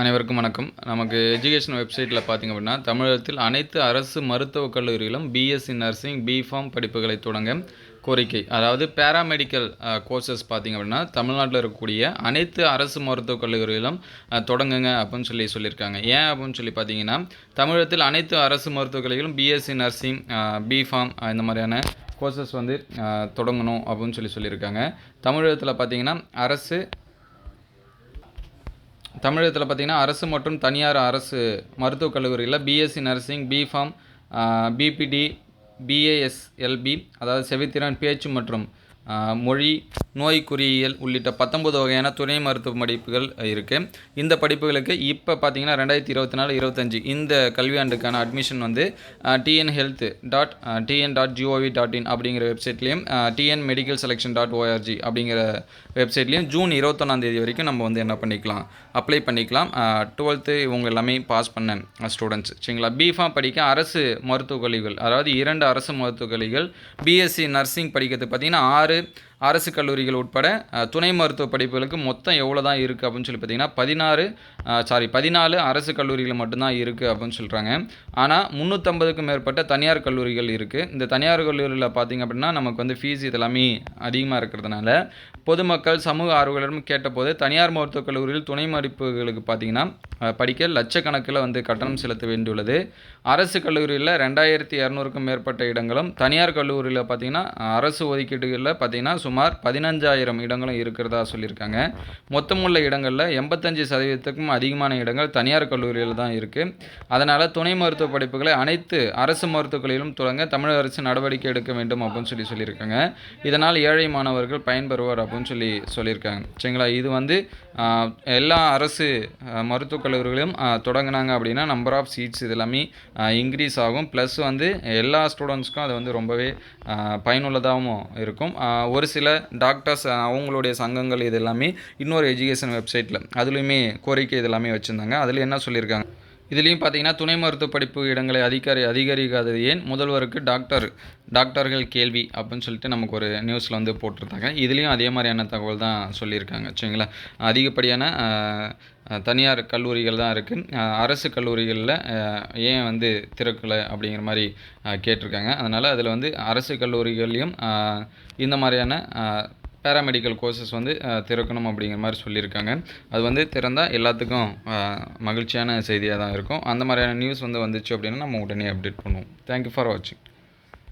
அனைவருக்கும் வணக்கம். நமக்கு எஜுகேஷன் வெப்சைட்டில் பார்த்திங்க அப்படின்னா தமிழகத்தில் அனைத்து அரசு மருத்துவக் கல்லூரிகளும் பிஎஸ்சி நர்சிங் பிஃபார்ம் படிப்புகளை தொடங்க கோரிக்கை. அதாவது பேராமெடிக்கல் கோர்சஸ் பார்த்திங்க அப்படின்னா தமிழ்நாட்டில் இருக்கக்கூடிய அனைத்து அரசு மருத்துவக் கல்லூரிகளும் தொடங்குங்க அப்படின்னு சொல்லி சொல்லியிருக்காங்க. ஏன் அப்படின்னு சொல்லி பார்த்தீங்கன்னா தமிழகத்தில் அனைத்து அரசு மருத்துவக் கல்லூரிகளும் பிஎஸ்சி நர்சிங் பிஃபார்ம் இந்த மாதிரியான கோர்சஸ் வந்து தொடங்கணும் அப்படின்னு சொல்லி சொல்லியிருக்காங்க. தமிழகத்தில் பார்த்தீங்கன்னா அரசு தமிழகத்தில் பார்த்திங்கன்னா அரசு மற்றும் தனியார் அரசு மருத்துவக் கல்லூரிகளில் BSc nursing BPharm BPT BASLP அதாவது செவித்திறன் பேச்சு மற்றும் மொழி நோய் குறியியல் உள்ளிட்ட பத்தொன்பது வகையான துணை மருத்துவ படிப்புகள் இருக்குது இந்த படிப்புகளுக்கு இப்போ பார்த்தீங்கன்னா ரெண்டாயிரத்தி இருபத்தி நாலு இருபத்தஞ்சி இந்த கல்வியாண்டுக்கான அட்மிஷன் வந்து TN health dot TN dot GOV dot in அப்படிங்கிற வெப்சைட்லேயும் TN medical selection dot ORG அப்படிங்கிற வெப்சைட்லேயும் ஜூன் இருபத்தொன்னாந்தேதி வரைக்கும் நம்ம வந்து என்ன பண்ணிக்கலாம் அப்ளை பண்ணிக்கலாம். டுவெல்த்து இவங்க எல்லாமே பாஸ் பண்ண ஸ்டூடெண்ட்ஸ் சரிங்களா? பிஃபார்ம் படிக்க அரசு மருத்துவக் கல்லூரிகள் அதாவது இரண்டு அரசு மருத்துவக் கல்லூரிகள் பிஎஸ்சி நர்சிங் படிக்கிறது பார்த்தீங்கன்னா ஆறு அரசு கல்லூரிகள் உட்பட துணை மருத்துவ படிப்புகளுக்கு மொத்தம் எவ்வளோ தான் இருக்குது அப்படின்னு சொல்லி பார்த்தீங்கன்னா பதினாறு சாரி பதினாலு அரசு கல்லூரிகள் மட்டும்தான் இருக்குது அப்படின்னு சொல்கிறாங்க ஆனால் முந்நூற்றம்பதுக்கும் மேற்பட்ட தனியார் கல்லூரிகள் இருக்குது இந்த தனியார் கல்லூரியில் பார்த்திங்க அப்படின்னா நமக்கு வந்து ஃபீஸ் இதெல்லாமே அதிகமாக இருக்கிறதுனால பொதுமக்கள் சமூக ஆர்வலரும் கேட்டபோது தனியார் மருத்துவக் கல்லூரியில் துணை மதிப்புகளுக்கு பார்த்தீங்கன்னா படிக்க லட்சக்கணக்கில் வந்து கட்டணம் செலுத்த வேண்டியுள்ளது. அரசு கல்லூரியில் ரெண்டாயிரத்தி இரநூறுக்கும் மேற்பட்ட இடங்களும் தனியார் கல்லூரியில் பார்த்திங்கன்னா அரசு ஒதுக்கீடுகளில் பார்த்தீங்கன்னா சுமார் பதினஞ்சாயிரம் இடங்களும் இருக்கிறதா சொல்லியிருக்காங்க. மொத்தமுள்ள இடங்களில் எண்பத்தஞ்சு சதவீதத்துக்கும் அதிகமான இடங்கள் தனியார் கல்லூரியில் தான் இருக்குது அதனால் துணை மருத்துவ படிப்புகளை அனைத்து அரசு மருத்துவக் தொடங்க தமிழக அரசு நடவடிக்கை எடுக்க வேண்டும் அப்படின்னு சொல்லி சொல்லியிருக்காங்க. இதனால் ஏழை மாணவர்கள் பயன்பெறுவார் அப்படின்னு சொல்லி சொல்லியிருக்காங்க. சரிங்களா? இது வந்து எல்லா அரசு மருத்துவக் கல்லூரிகளையும் தொடங்கினாங்க அப்படின்னா நம்பர் ஆஃப் சீட்ஸ் இது எல்லாமே இன்க்ரீஸ் ஆகும். ப்ளஸ் வந்து எல்லா ஸ்டூடெண்ட்ஸ்க்கும் அது வந்து ரொம்பவே பயனுள்ளதாகவும் இருக்கும். ஒரு சில டாக்டர்ஸ் அவங்களுடைய சங்கங்கள் இது எல்லாமே இன்னொரு எஜுகேஷன் வெப்சைட்டில் அதுலேயுமே கோரிக்கை எல்லாமே வச்சுருந்தாங்க. அதில் என்ன சொல்லியிருக்காங்க? இதுலேயும் பார்த்தீங்கன்னா துணை மருத்துவ படிப்பு இடங்களை அதிகாரி அதிகரிக்காதது ஏன்? முதல்வருக்கு டாக்டர் டாக்டர்கள் கேள்வி அப்படின்னு சொல்லிட்டு நமக்கு ஒரு நியூஸில் வந்து போட்டிருந்தாங்க. இதுலேயும் அதே மாதிரியான தகவல் தான் சொல்லியிருக்காங்க. சரிங்களா? அதிகப்படியான தனியார் கல்லூரிகள் தான் இருக்குது அரசு கல்லூரிகளில் ஏன் வந்து திறக்கலை அப்படிங்கிற மாதிரி கேட்டிருக்காங்க. அதனால் அதில் வந்து அரசு கல்லூரிகள்லேயும் இந்த மாதிரியான பேராமெடிக்கல் கோர்சஸ் வந்து திறக்கணும் அப்படிங்கிற மாதிரி சொல்லியிருக்காங்க. அது வந்து திறந்தால் எல்லாத்துக்கும் மகிழ்ச்சியான செய்தியாக தான் இருக்கும். அந்த மாதிரியான நியூஸ் வந்து வந்துச்சு அப்படின்னா நம்ம உடனே அப்டேட் பண்ணுவோம். தேங்க்யூ ஃபார் வாட்சிங்